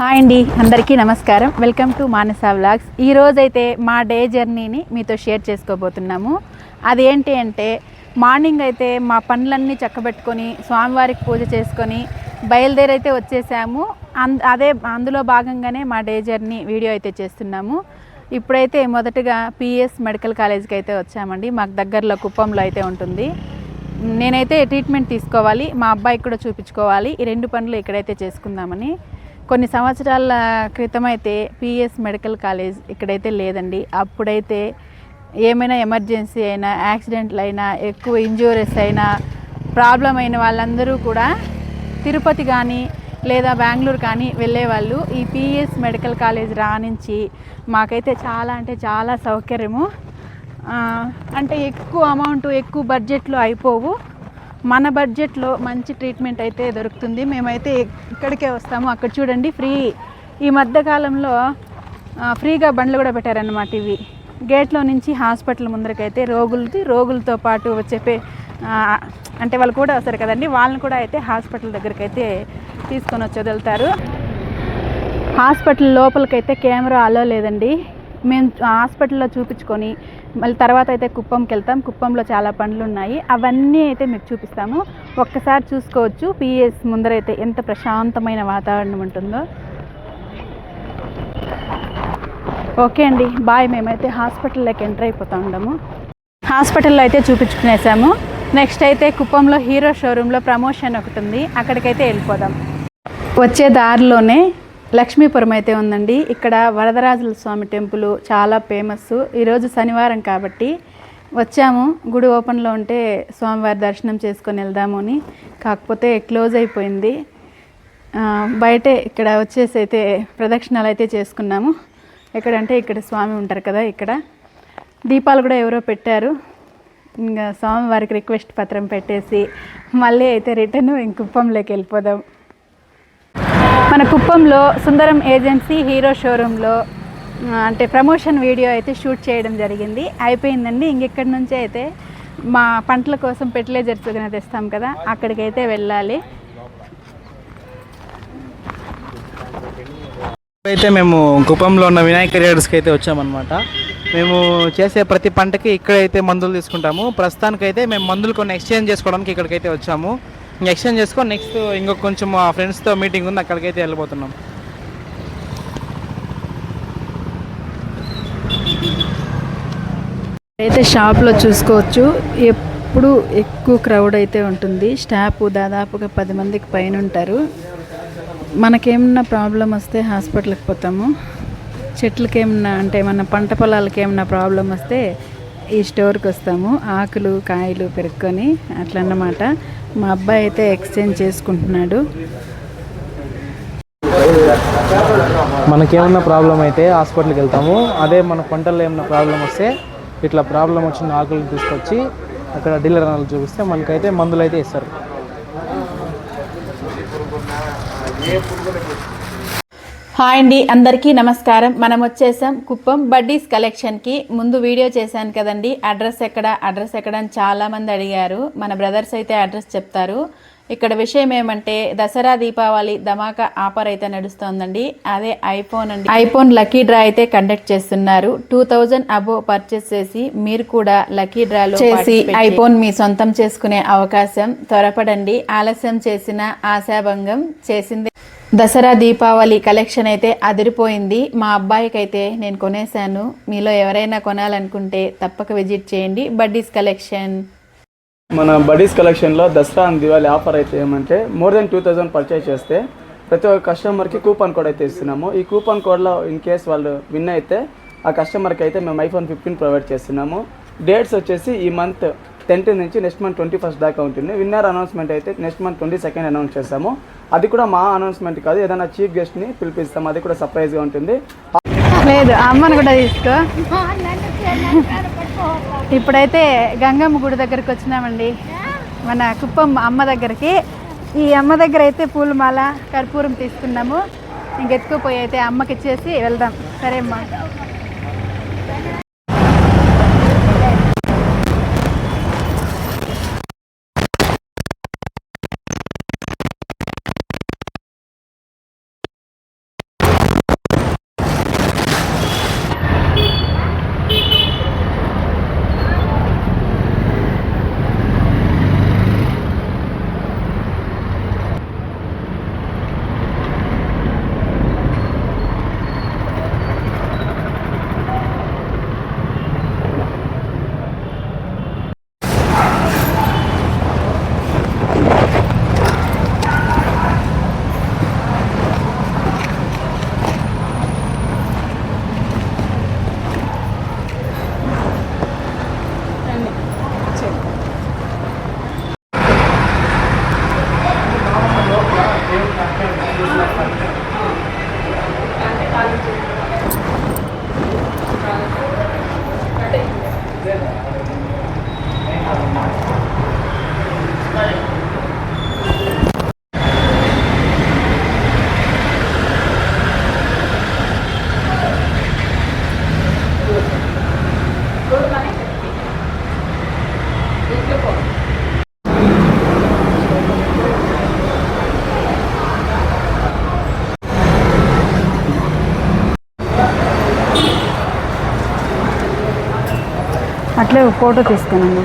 Hi అండి అందరికీ నమస్కారం. Welcome to Manasa vlogs. ఈరోజైతే మా డే జర్నీని మీతో షేర్ చేసుకోబోతున్నాము. అదేంటి అంటే మార్నింగ్ అయితే మా పనులన్నీ చక్కబెట్టుకొని స్వామివారికి పూజ చేసుకొని బయలుదేరైతే వచ్చేసాము. అంద అదే అందులో భాగంగానే మా డే జర్నీ వీడియో అయితే చేస్తున్నాము. ఇప్పుడైతే మొదటగా పిఎస్ మెడికల్ కాలేజ్కి అయితే వచ్చామండి. మాకు దగ్గరలో కుప్పంలో అయితే ఉంటుంది. నేనైతే ట్రీట్మెంట్ తీసుకోవాలి మా అబ్బాయికి కూడా చూపించుకోవాలి. ఈ రెండు పనులు ఇక్కడైతే చేసుకుందామని. కొన్ని సంవత్సరాల క్రితమైతే పిఎస్ మెడికల్ కాలేజ్ ఇక్కడైతే లేదండి. అప్పుడైతే ఏమైనా ఎమర్జెన్సీ అయినా యాక్సిడెంట్లు అయినా ఎక్కువ ఇంజూరీస్ అయినా ప్రాబ్లం అయిన వాళ్ళందరూ కూడా తిరుపతి కానీ లేదా బెంగళూరు కానీ వెళ్ళేవాళ్ళు. ఈ పిఎస్ మెడికల్ కాలేజ్ రానించి మాకైతే చాలా అంటే చాలా సౌకర్యము. అంటే ఎక్కువ అమౌంట్ ఎక్కువ బడ్జెట్లో అయిపోవు. మన బడ్జెట్లో మంచి ట్రీట్మెంట్ అయితే దొరుకుతుంది. మేమైతే ఇక్కడికే వస్తాము. అక్కడ చూడండి ఫ్రీ ఈ మధ్యకాలంలో ఫ్రీగా బండ్లు కూడా పెట్టారన్నమాట ఇవి. గేట్లో నుంచి హాస్పిటల్ ముందరకైతే రోగులది రోగులతో పాటు వచ్చే అంటే వాళ్ళు కూడా వస్తారు కదండి. వాళ్ళని కూడా అయితే హాస్పిటల్ దగ్గరికి అయితే తీసుకొని వచ్చి వదులుతారు. హాస్పిటల్ లోపలికైతే కెమెరా అలో లేదండి. మేము హాస్పిటల్లో చూపించుకొని మళ్ళీ తర్వాత అయితే కుప్పంకి వెళ్తాం. కుప్పంలో చాలా పనులు ఉన్నాయి అవన్నీ అయితే మీకు చూపిస్తాము. ఒక్కసారి చూసుకోవచ్చు. పిఎస్ ముందరైతే ఎంత ప్రశాంతమైన వాతావరణం ఉంటుందో. ఓకే అండి. బాయ్. మేమైతే హాస్పిటల్లోకి ఎంటర్ అయిపోతూ ఉండము. హాస్పిటల్లో అయితే చూపించుకునేసాము. నెక్స్ట్ అయితే కుప్పంలో హీరో షోరూంలో ప్రమోషన్ ఒకటి ఉంది. అక్కడికైతే వెళ్ళిపోదాం. వచ్చే దారిలోనే లక్ష్మీపురం అయితే ఉందండి. ఇక్కడ వరదరాజుల స్వామి టెంపుల్ చాలా ఫేమస్. ఈరోజు శనివారం కాబట్టి వచ్చాము. గుడి ఓపెన్లో ఉంటే స్వామివారి దర్శనం చేసుకొని వెళ్దాము అని. కాకపోతే క్లోజ్ అయిపోయింది. బయటే ఇక్కడ వచ్చేసి అయితే ప్రదక్షిణాలు అయితే చేసుకున్నాము. ఎక్కడంటే ఇక్కడ స్వామి ఉంటారు కదా ఇక్కడ. దీపాలు కూడా ఎవరో పెట్టారు. ఇంకా స్వామివారికి రిక్వెస్ట్ పత్రం పెట్టేసి మళ్ళీ అయితే రిటర్న్ ఇంక కుప్పంలోకి వెళ్ళిపోదాం. మన కుప్పంలో సుందరం ఏజెన్సీ హీరో షోరూంలో అంటే ప్రమోషన్ వీడియో అయితే షూట్ చేయడం జరిగింది. అయిపోయిందండి. ఇంకెక్కడి నుంచి అయితే మా పంటల కోసం ఫెర్టిలైజర్స్ కానీ తెస్తాం కదా అక్కడికైతే వెళ్ళాలి. అయితే మేము కుప్పంలో ఉన్న వినాయక రేడర్స్కి అయితే వచ్చామన్నమాట. మేము చేసే ప్రతి పంటకి ఇక్కడైతే మందులు తీసుకుంటాము. ప్రస్తుతానికైతే మేము మందులు కొన్ని ఎక్స్చేంజ్ చేసుకోవడానికి ఇక్కడికైతే వచ్చాము. ఎక్స్చేంజ్ చేసుకొని నెక్స్ట్ ఇంకొక కొంచెం మా ఫ్రెండ్స్తో మీటింగ్ ఉంది అక్కడికైతే వెళ్ళిపోతున్నాం. అయితే షాప్లో చూసుకోవచ్చు. ఎప్పుడు ఎక్కువ క్రౌడ్ అయితే ఉంటుంది. స్టాఫ్ దాదాపుగా పది మందికి పైన ఉంటారు. మనకేమన్నా ప్రాబ్లం వస్తే హాస్పిటల్కి పోతాము. చెట్లకి ఏమన్నా అంటే మన పంట పొలాలకి ఏమన్నా ప్రాబ్లం వస్తే ఈ స్టోర్కి వస్తాము. ఆకులు కాయలు పెరుక్కొని అట్లన్నమాట. మా అబ్బాయి అయితే ఎక్స్చేంజ్ చేసుకుంటున్నాడు. మనకేమన్నా ప్రాబ్లం అయితే హాస్పిటల్కి వెళ్తాము. అదే మన పంటల్లో ఏమన్నా ప్రాబ్లం వస్తే ఇట్లా ప్రాబ్లం వచ్చిన ఆకులను తీసుకొచ్చి అక్కడ డీలర్ అన్నలు చూపిస్తే మనకైతే మందులు అయితే ఇస్తారు. హాయ్ అండి అందరికీ నమస్కారం. మనం వచ్చేసాం కుప్పం బడ్డీస్ కలెక్షన్కి. ముందు వీడియో చేశాను కదండి అడ్రస్ ఎక్కడ అడ్రస్ ఎక్కడ అని చాలామంది అడిగారు. మన బ్రదర్స్ అయితే అడ్రస్ చెప్తారు. ఇక్కడ విషయం ఏమంటే దసరా దీపావళి ధమాకా ఆఫర్ అయితే నడుస్తోందండి. అదే ఐఫోన్ అండి. ఐఫోన్ లక్కీ డ్రా అయితే కండక్ట్ చేస్తున్నారు. టూ థౌజండ్ అబో పర్చేస్ చేసి మీరు కూడా లక్కీ డ్రాలో చేసి ఐఫోన్ మీ సొంతం చేసుకునే అవకాశం త్వరపడండి. ఆలస్యం చేసిన ఆశాభంగం చేసింది దసరా దీపావళి కలెక్షన్ అయితే అదిరిపోయింది. మా అబ్బాయికి అయితే నేను కొనేసాను మీలో ఎవరైనా కొనాలనుకుంటే తప్పక విజిట్ చేయండి. Buddies collection. మన బడీస్ కలెక్షన్లో దసరా అండ్ దివాళీ ఆఫర్ అయితే ఏమంటే more than two thousand purchase చేస్తే ప్రతి ఒక్క కస్టమర్కి కూపన్ కోడ్ అయితే ఇస్తున్నాము. ఈ కూపన్ కోడ్లో ఇన్ కేస్ వాళ్ళు విన్ అయితే ఆ కస్టమర్కి అయితే మేము ఐఫోన్ ఫిఫ్టీన్ ప్రొవైడ్ చేస్తున్నాము. డేట్స్ వచ్చేసి ఈ మంత్ టెన్త్ నుంచి నెక్స్ట్ మంత్ ట్వంటీ ఫస్ట్ దాకా ఉంటుంది. విన్నర్ అనౌన్స్మెంట్ అయితే next month twenty second announce చేస్తాము. అది కూడా మా అనౌన్స్మెంట్ కాదు. ఏదైనా చీఫ్ గెస్ట్ని పిలిపిస్తాము అది కూడా సర్ప్రైజ్గా ఉంటుంది. లేదు అమ్మను కూడా తీసుకో. ఇప్పుడైతే గంగమ్మ గుడి దగ్గరికి వచ్చినామండి. మన కుప్పం అమ్మ దగ్గరికి. ఈ అమ్మ దగ్గర అయితే పూలమాల కర్పూరం తీసుకున్నాము. ఇంకెత్తుకుపోయి అయితే అమ్మకి ఇచ్చేసి వెళ్దాం. సరే అమ్మా. అట్లే ఫోటో తీసుకున్నాను.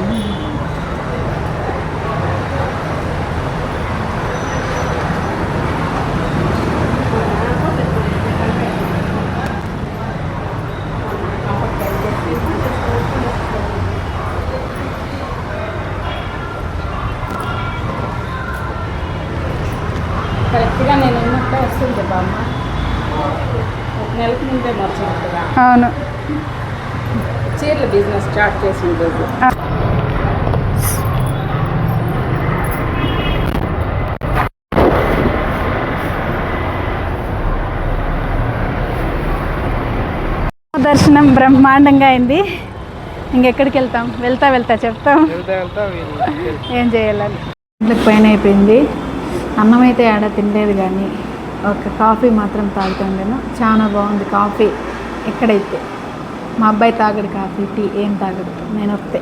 కరెక్ట్గా నేను ఉన్నట్టే వస్తుంది బామ్మ. ఒక నెలకు ముందే మర్చినట్టుగా అవును. చీరల బిజినెస్ స్టార్ట్ చేసిన రోజు. దర్శనం బ్రహ్మాండంగా అయింది. ఇంకెక్కడికి వెళ్తాం? వెళ్తా వెళ్తా చెప్తాం. వెళ్తా వెళ్తా వీళ్ళు ఏం చేయాలని? ఇంట్లోకి పైన అయిపోయింది. అన్నం అయితే ఆడ తినలేదు కానీ ఒక కాఫీ మాత్రం తాగుతుండేను చాలా బాగుంది కాఫీ. ఎక్కడైతే. మా అబ్బాయి తాగడు కాఫీ టీ ఏం తాగడు. నేను వస్తే